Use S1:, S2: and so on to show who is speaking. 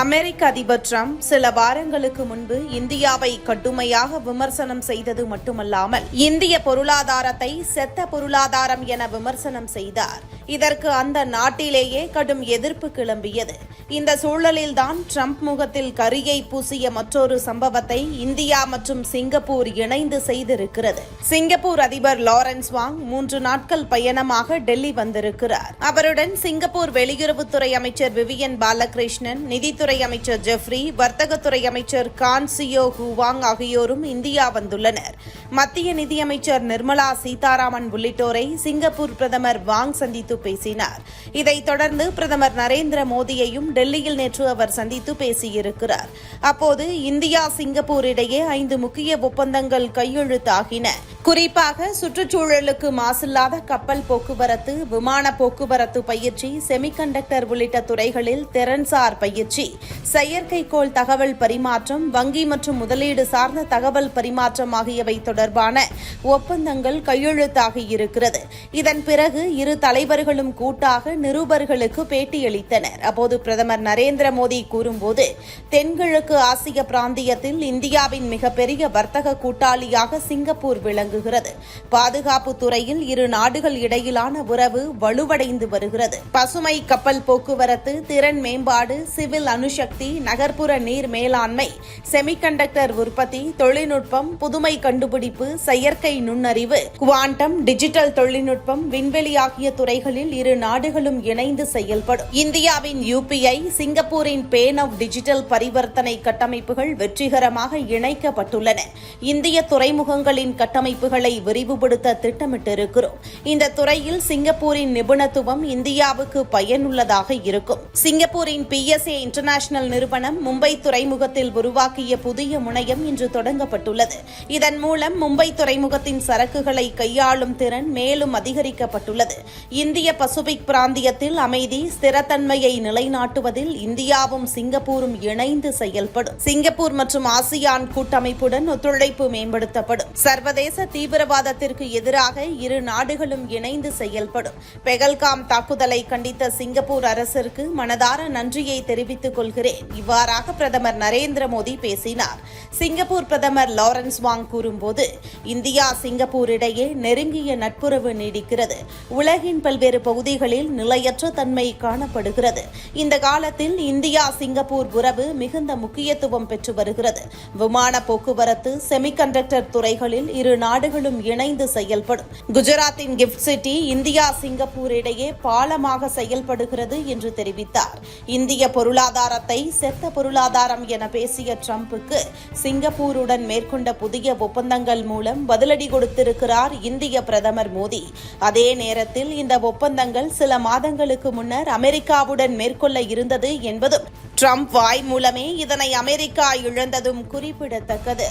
S1: அமெரிக்க அதிபர் ட்ரம்ப் சில வாரங்களுக்கு முன்பு இந்தியாவை கடுமையாக விமர்சனம் செய்தது மட்டுமல்லாமல் இந்திய பொருளாதாரத்தை செத்த பொருளாதாரம் என விமர்சனம் செய்தார். இதற்கு அந்த நாட்டிலேயே கடும் எதிர்ப்பு கிளம்பியது. இந்த சூழலில்தான் ட்ரம்ப் முகத்தில் கரியை பூசிய மற்றொரு சம்பவத்தை இந்தியா மற்றும் சிங்கப்பூர் இணைந்து செய்திருக்கிறது. சிங்கப்பூர் அதிபர் லாரன்ஸ் வாங் மூன்று நாட்கள் பயணமாக டெல்லி வந்திருக்கிறார். அவருடன் சிங்கப்பூர் வெளியுறவுத்துறை அமைச்சர் விவியன் பாலகிருஷ்ணன் நிதித்துறை அமைச்சர் ஜெஃப்ரி வர்த்தகத்துறை அமைச்சர் கான் சியோ ஹுவாங் ஆகியோரும் இந்தியா வந்துள்ளனர். மத்திய நிதியமைச்சர் நிர்மலா சீதாராமன் உள்ளிட்டோரை சிங்கப்பூர் பிரதமர் வாங் சந்தித்து பேசினார். இதைத் தொடர்ந்து பிரதமர் நரேந்திர மோடியையும் டெல்லியில் நேற்று அவர் சந்தித்து பேசியிருக்கிறார். அப்போது இந்தியா சிங்கப்பூர் இடையே ஐந்து முக்கிய ஒப்பந்தங்கள் கையெழுத்தாகின. குறிப்பாக சுற்றுச்சூழலுக்கு மாசில்லாத கப்பல் போக்குவரத்து விமான போக்குவரத்து பயிற்சி செமிகண்டக்டர் உள்ளிட்ட துறைகளில் திறன்சார் பயிற்சி செயற்கைக்கோள் தகவல் பரிமாற்றம் வங்கி மற்றும் முதலீடு சார்ந்த தகவல் பரிமாற்றம் ஆகியவை தொடர்பான ஒப்பந்தங்கள் கையெழுத்தாகியிருக்கிறது இதன் பிறகு இரு தலைவர்களும் கூட்டாக நிருபர்களுக்கு பேட்டியளித்தனர். அப்போது பிரதமர் நரேந்திர மோடி கூறும்போது தென்கிழக்கு ஆசிய பிராந்தியத்தில் இந்தியாவின் மிகப்பெரிய வர்த்தக கூட்டாளியாக சிங்கப்பூர் வருகிறது. பாதுகாப்பு துறையில் இரு நாடுகள் இடையிலான உறவு வலுவடைந்து வருகிறது. பசுமை கப்பல் போக்குவரத்து திறன் மேம்பாடு சிவில் அணுசக்தி நகர்ப்புற நீர் மேலாண்மை செமிகண்டக்டர் உற்பத்தி தொழில்நுட்பம் புதுமை கண்டுபிடிப்பு செயற்கை நுண்ணறிவு குவாண்டம் டிஜிட்டல் தொழில்நுட்பம் விண்வெளி ஆகிய துறைகளில் இரு நாடுகளும் இணைந்து செயல்படும். இந்தியாவின் யுபிஐ சிங்கப்பூரின் பேன் ஆஃப் டிஜிட்டல் பரிவர்த்தனை கட்டமைப்புகள் வெற்றிகரமாக இணைக்கப்பட்டுள்ளன. இந்திய துறைமுகங்களின் கட்டமைப்பு கட்டமைப்புகளை விரிவுபடுத்த திட்டமிட்டிருக்கிறோம். இந்த துறையில் சிங்கப்பூரின் நிபுணத்துவம் இந்தியாவுக்கு பயனுள்ளதாக இருக்கும். சிங்கப்பூரின் பிஎஸ்ஏ இன்டர்நேஷனல் நிறுவனம் மும்பை துறைமுகத்தில் உருவாக்கிய புதிய முனையம் இன்று தொடங்கப்பட்டுள்ளது. இதன் மூலம் மும்பை துறைமுகத்தின் சரக்குகளை கையாளும் திறன் மேலும் அதிகரிக்கப்பட்டுள்ளது. இந்திய பசிபிக் பிராந்தியத்தில் அமைதி ஸ்திரத்தன்மையை நிலைநாட்டுவதில் இந்தியாவும் சிங்கப்பூரும் இணைந்து செயல்படும். சிங்கப்பூர் மற்றும் ஆசியான் கூட்டமைப்புடன் ஒத்துழைப்பு மேம்படுத்தப்படும். சர்வதேச தீவிரவாதத்திற்கு எதிராக இரு நாடுகளும் இணைந்து செயல்படும். பெகல்காம் தாக்குதலை கண்டித்த சிங்கப்பூர் அரசிற்கு மனதார நன்றியை தெரிவித்துக் கொள்கிறேன். இவ்வாறாக பிரதமர் நரேந்திர மோடி பேசினார். சிங்கப்பூர் பிரதமர் லாரன்ஸ் வாங் கூறும்போது இந்தியா சிங்கப்பூர் இடையே நெருங்கிய நட்புறவு நீடிக்கிறது. உலகின் பல்வேறு பகுதிகளில் நிலையற்ற தன்மை காணப்படுகிறது. இந்த காலத்தில் இந்தியா சிங்கப்பூர் உறவு மிகுந்த முக்கியத்துவம் பெற்று வருகிறது. விமான போக்குவரத்து செமிகண்டக்டர் துறைகளில் இரு நாடுகளும் இணைந்து செயல்படும். குஜராத்தின் கிஃப்ட் சிட்டி இந்தியா சிங்கப்பூர் இடையே பாலமாக செயல்படுகிறது என்று தெரிவித்தார். இந்திய பொருளாதாரத்தை செத்த பொருளாதாரம் என பேசிய டிரம்புக்கு சிங்கப்பூருடன் மேற்கொண்ட புதிய ஒப்பந்தங்கள் மூலம் பதிலடி கொடுத்திருக்கிறார் இந்திய பிரதமர் மோடி. அதே நேரத்தில் இந்த ஒப்பந்தங்கள் சில மாதங்களுக்கு முன்னர் அமெரிக்காவுடன் மேற்கொள்ள இருந்தது என்பதும் ட்ரம்ப் வாய் மூலமே இதனை அமெரிக்கா இழந்ததும் குறிப்பிடத்தக்கது.